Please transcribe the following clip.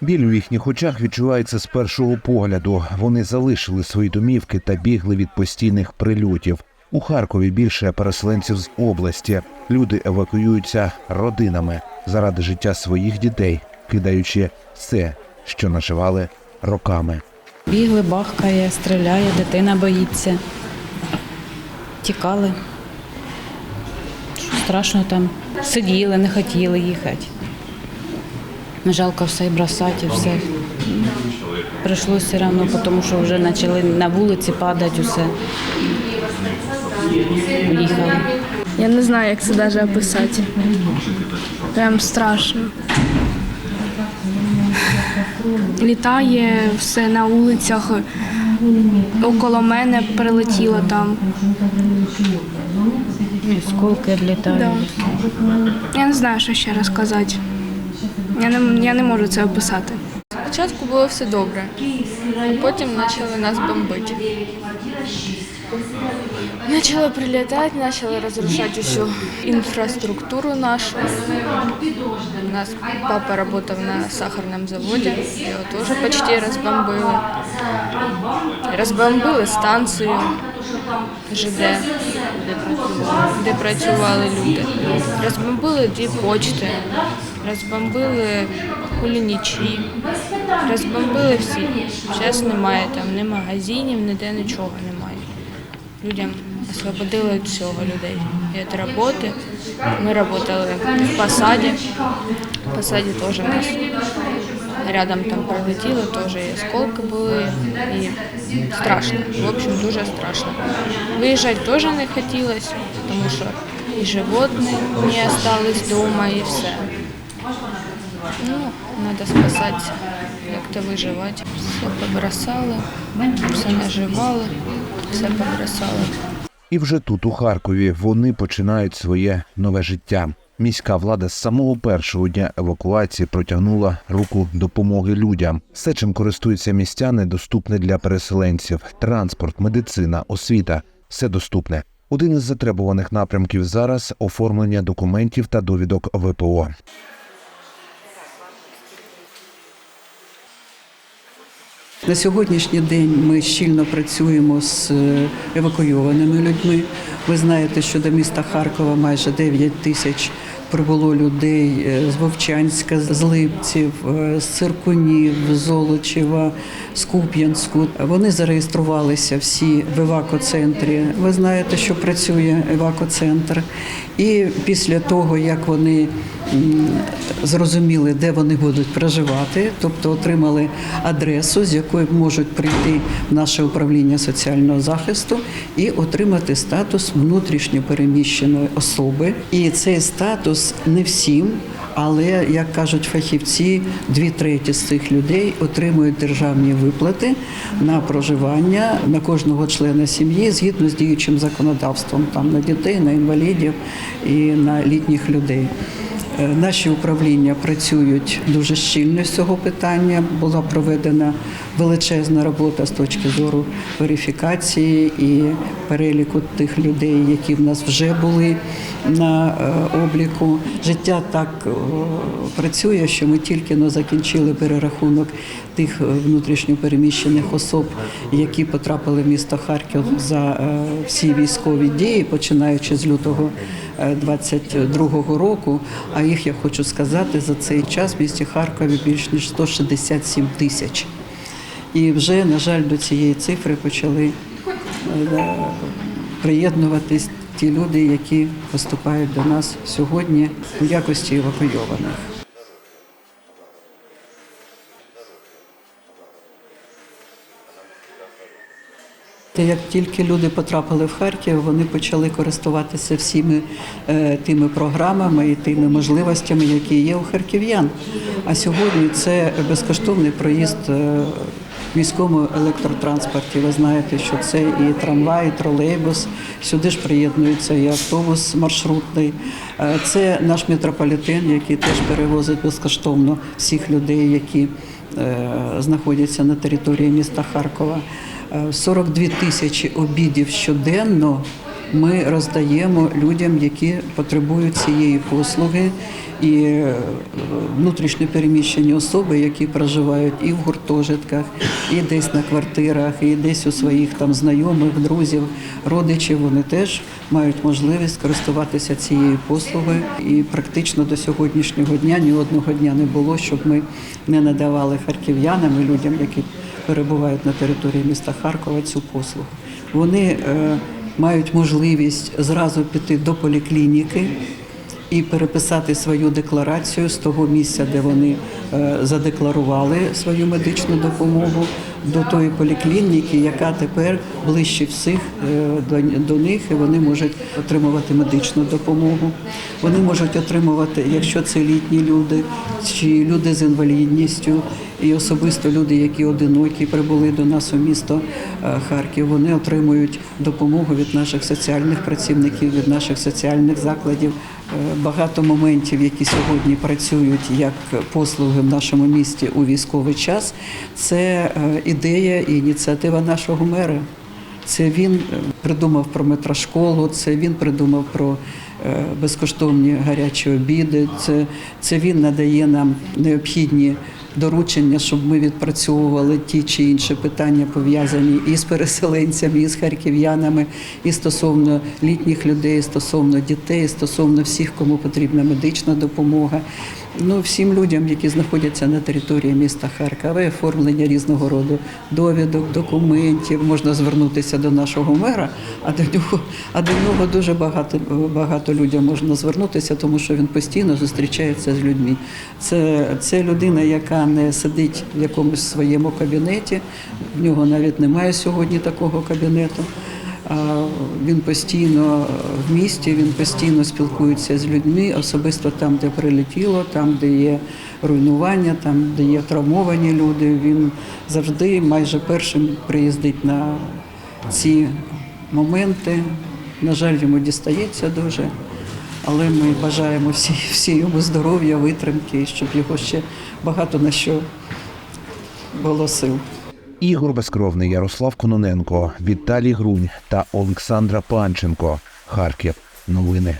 Біль у їхніх очах відчувається з першого погляду. Вони залишили свої домівки та бігли від постійних прильотів. У Харкові більше переселенців з області. Люди евакуюються родинами заради життя своїх дітей, кидаючи все, що наживали роками. Бігли, бахкає, стріляє, дитина боїться. Тікали. Страшно там. Сиділи, не хотіли їхати. Жалко все і бросати, і все. Прийшлося все одно, тому що вже почали на вулиці падати усе. Їхали. Я не знаю, як це навіть описати. Прям страшно. Літає все на вулицях, около мене прилетіло там. Сколки відлітають. Да. Я не знаю, що ще розказати. Я не, я не можу це описати. Спочатку було все добре, а потім почали нас бомбити. Почали прилітати, почали розрушати всю інфраструктуру нашу. У нас папа працював на сахарному заводі, його теж почти розбомбили. Розбомбили станцію ЖД, де працювали люди. Розбомбили дві почти, розбомбили кулінічі, розбомбили всі. Зараз немає там ні магазинів, ніде нічого немає. Людям освободили від всього людей. Від роботи. Ми працювали в посаді. В посаді теж нас рядом там прилетіло, теж і осколки були, і страшно. В общем, дуже страшно. Виїжджати теж не хотілося, тому що і животні не остались вдома, і все. Ну, треба спасатися, як-то виживати. Все побросали, все наживали, все побросали. І вже тут, у Харкові, вони починають своє нове життя. Міська влада з самого першого дня евакуації протягнула руку допомоги людям. Все, чим користуються містяни, доступне для переселенців: транспорт, медицина, освіта все доступне. Один із затребуваних напрямків зараз оформлення документів та довідок ВПО. На сьогоднішній день ми щільно працюємо з е, евакуйованими людьми. Ви знаєте, що до міста Харкова майже 9 тисяч прибуло людей е, з Вовчанська, з Липців, е, з Циркунів, з Золочева, з Куп'янську. Вони зареєструвалися всі в евакоцентрі. Ви знаєте, що працює евакоцентр. І після того, як вони зрозуміли, де вони будуть проживати, тобто отримали адресу, з якої можуть прийти в наше управління соціального захисту і отримати статус внутрішньо переміщеної особи. І цей статус не всім. Але як кажуть фахівці, дві треті з цих людей отримують державні виплати на проживання на кожного члена сім'ї згідно з діючим законодавством, там на дітей, на інвалідів і на літніх людей. Е, Наші управління працюють дуже щільно з цього питання. Була проведена величезна робота з точки зору верифікації і переліку тих людей, які в нас вже були на е, обліку. Життя так е, працює, що ми тільки но закінчили перерахунок тих внутрішньопереміщених особ, які потрапили в місто Харків за всі військові дії, починаючи з лютого. 22-го року, а їх я хочу сказати за цей час в місті Харкові більш ніж 167 тисяч. І вже, на жаль, до цієї цифри почали е, приєднуватись ті люди, які поступають до нас сьогодні у якості евакуйованих. Як тільки люди потрапили в Харків, вони почали користуватися всіми е, тими програмами і тими можливостями, які є у харків'ян. А сьогодні це безкоштовний проїзд е, в міському електротранспорті. Ви знаєте, що це і трамвай, і тролейбус. Сюди ж приєднується і автобус маршрутний. Е, Це наш метрополітен, який теж перевозить безкоштовно всіх людей, які знаходяться на території міста Харкова. Е, 42 тисячі обідів щоденно ми роздаємо людям, які потребують цієї послуги, і е, внутрішньо переміщені особи, які проживають і в гуртожитках, і десь на квартирах, і десь у своїх там знайомих, друзів, родичів. Вони теж мають можливість користуватися цією послугою. І практично до сьогоднішнього дня ні одного дня не було, щоб ми не надавали харків'янам і людям, які перебувають на території міста Харкова, цю послугу. Вони е, мають можливість зразу піти до поліклініки і переписати свою декларацію з того місця, де вони е, задекларували свою медичну допомогу, до тої поліклініки, яка тепер ближче всіх е, до, до них, і вони можуть отримувати медичну допомогу. Вони можуть отримувати, якщо це літні люди чи люди з інвалідністю, і особисто люди, які одинокі прибули до нас у місто е, Харків, вони отримують допомогу від наших соціальних працівників, від наших соціальних закладів. Е, Багато моментів, які сьогодні працюють як послуги в нашому місті у військовий час, це е, ідея і ініціатива нашого мера. Це він придумав про метрошколу, це він придумав про безкоштовні гарячі обіди. Це, це він надає нам необхідні доручення, щоб ми відпрацьовували ті чи інші питання пов'язані і з переселенцями, і з харків'янами, і стосовно літніх людей, і стосовно дітей, і стосовно всіх, кому потрібна медична допомога. Ну, всім людям, які знаходяться на території міста Харкова, оформлення різного роду довідок, документів. Можна звернутися до нашого мера, а до нього, а до нього дуже багато, багато людям можна звернутися, тому що він постійно зустрічається з людьми. Це, це людина, яка не сидить в якомусь своєму кабінеті. В нього навіть немає сьогодні такого кабінету. Він постійно в місті, він постійно спілкується з людьми, особисто там, де прилетіло, там, де є руйнування, там, де є травмовані люди. Він завжди майже першим приїздить на ці моменти. На жаль, йому дістається дуже. Але ми бажаємо всі, всі йому здоров'я, витримки, щоб його ще багато на що було сил. Ігор Безкровний, Ярослав Кононенко, Віталій Грунь та Олександра Панченко. Харків. Новини.